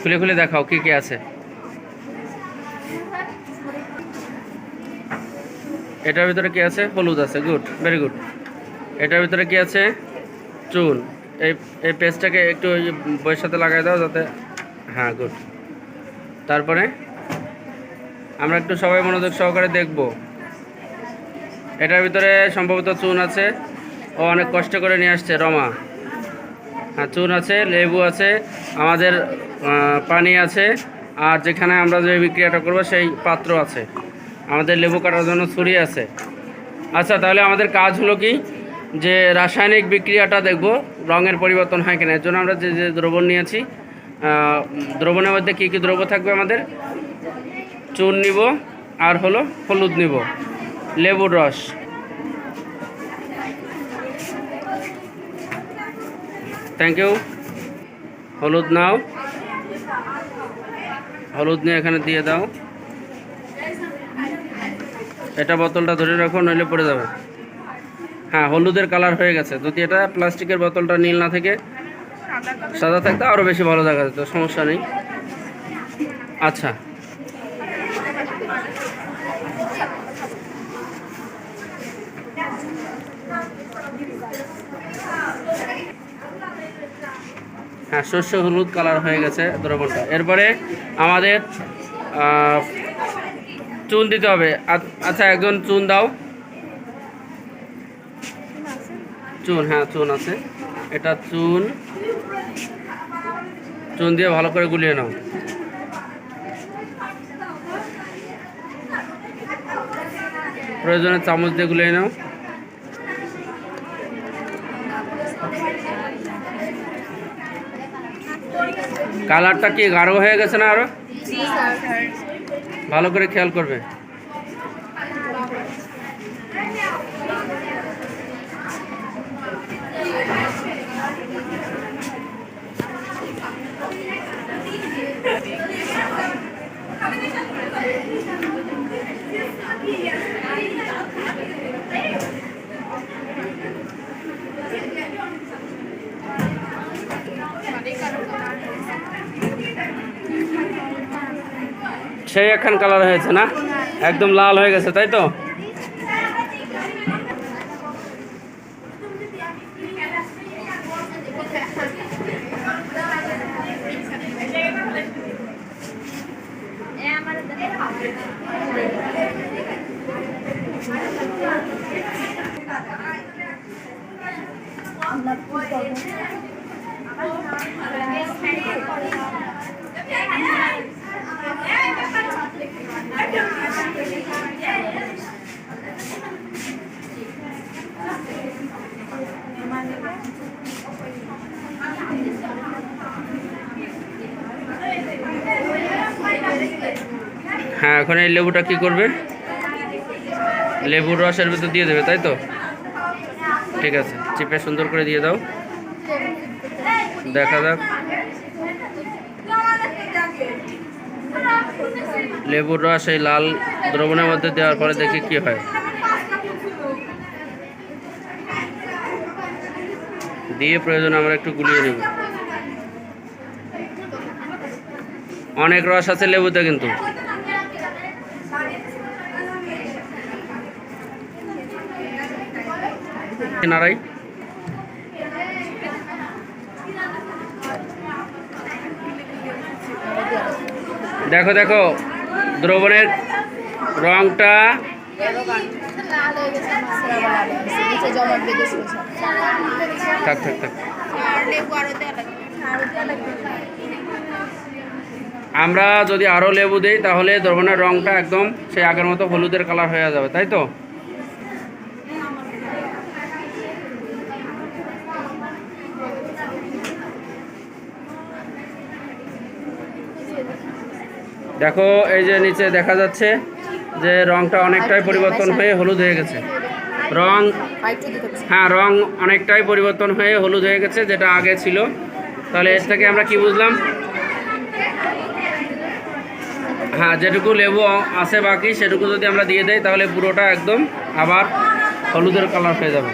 খুলে খুলে দেখাও কি কি আছে। এটার ভিতরে কি আছে? হলুদ আছে গুড ভেরি গুড এটার ভিতরে কি আছে? চুন এই এই পেস্টটাকে একটু বইয়ের সাথে লাগাই দাও যাতে হ্যাঁ গুড তারপরে আমরা একটু সবাই মনোযোগ সহকারে দেখব। এটার ভিতরে সম্ভবত চুন আছে। ও অনেক কষ্ট করে নিয়ে আসছে, রমা। চুন আছে, লেবু আছে, আমাদের পানি আছে, আর যেখানে আমরা যে বিক্রিয়াটা করব সেই পাত্র আছে। আমাদের লেবু কাটার জন্য ছুরি আছে। আচ্ছা তাহলে আমাদের কাজ হলো কি? যে রাসায়নিক বিক্রিয়াটা দেখব, রঙের পরিবর্তন হয় কিনা। এর জন্য আমরা যে যে দ্রবণ নিয়েছি দ্রবণের মধ্যে কী কী দ্রব্য থাকবে আমাদের? চুন নিব, আর হলো হলুদ নিব। লেবুর রস। থ্যাংক ইউ হলুদ নাও। হলুদ নিয়ে এখানে দিয়ে দাও। এটা বোতলটা ধরে রাখো, নইলে পড়ে যাবে। হ্যাঁ হলুদের কালার হয়ে গেছে। যদি এটা প্লাস্টিকের বোতলটা নীল না থেকে, সাদা থাকতে আরও বেশি ভালো দেখা যেত, সমস্যা নেই। আচ্ছা। হ্যাঁ শস্য হলুদ কালার হয়ে গেছে দ্রবণটা। এরপরে আমাদের চুন দিতে হবে। আচ্ছা একজন চুন দাও। চুন হ্যাঁ চুন আছে। এটা চুন। চুন দিয়ে ভালো করে গুলিয়ে নাও। প্রয়োজনে চামচ দিয়ে গুলিয়ে নাও। কালারটা কি গাঢ় হয়ে গেছে না আরও? ভালো করে খেয়াল করবে। সেই একখান কালার হয়েছে না একদম লাল হয়ে গেছে তাই তো হ্যাঁ এখন এই লেবুটা কি করবে? লেবুর রসের ভিতর দিয়ে দেবে, তাই তো? ঠিক আছে, চিপে সুন্দর করে দিয়ে দাও। দেখা যাক। লেবুর রস এই লাল দ্রবণের মধ্যে দেওয়ার পরে দেখি কি হয়। দিয়ে প্রয়োজন আমরা একটু গুলিয়ে নেব। অনেক রস আছে লেবুতে কিন্তু। নাড়াই দেখো দেখো, দ্রবণের রংটা থাক থাক থাক। আমরা যদি আরও লেবু দিই, তাহলে দ্রবণের রংটা একদম সেই আগের মতো হলুদের কালার হয়ে যাবে, তাই তো? দেখো, এই যে নিচে দেখা যাচ্ছে যে রংটা অনেকটাই পরিবর্তন হয়ে হলুদ হয়ে গেছে। রং হ্যাঁ রং অনেকটাই পরিবর্তন হয়ে হলুদ হয়ে গেছে, যেটা আগে ছিল। তাহলে এর থেকে আমরা কি বুঝলাম? হ্যাঁ যেটুকু লেবু আছে বাকি, সেটুকু যদি আমরা দিয়ে দেই, তাহলে পুরোটা একদম আবার হলুদের কালার হয়ে যাবে।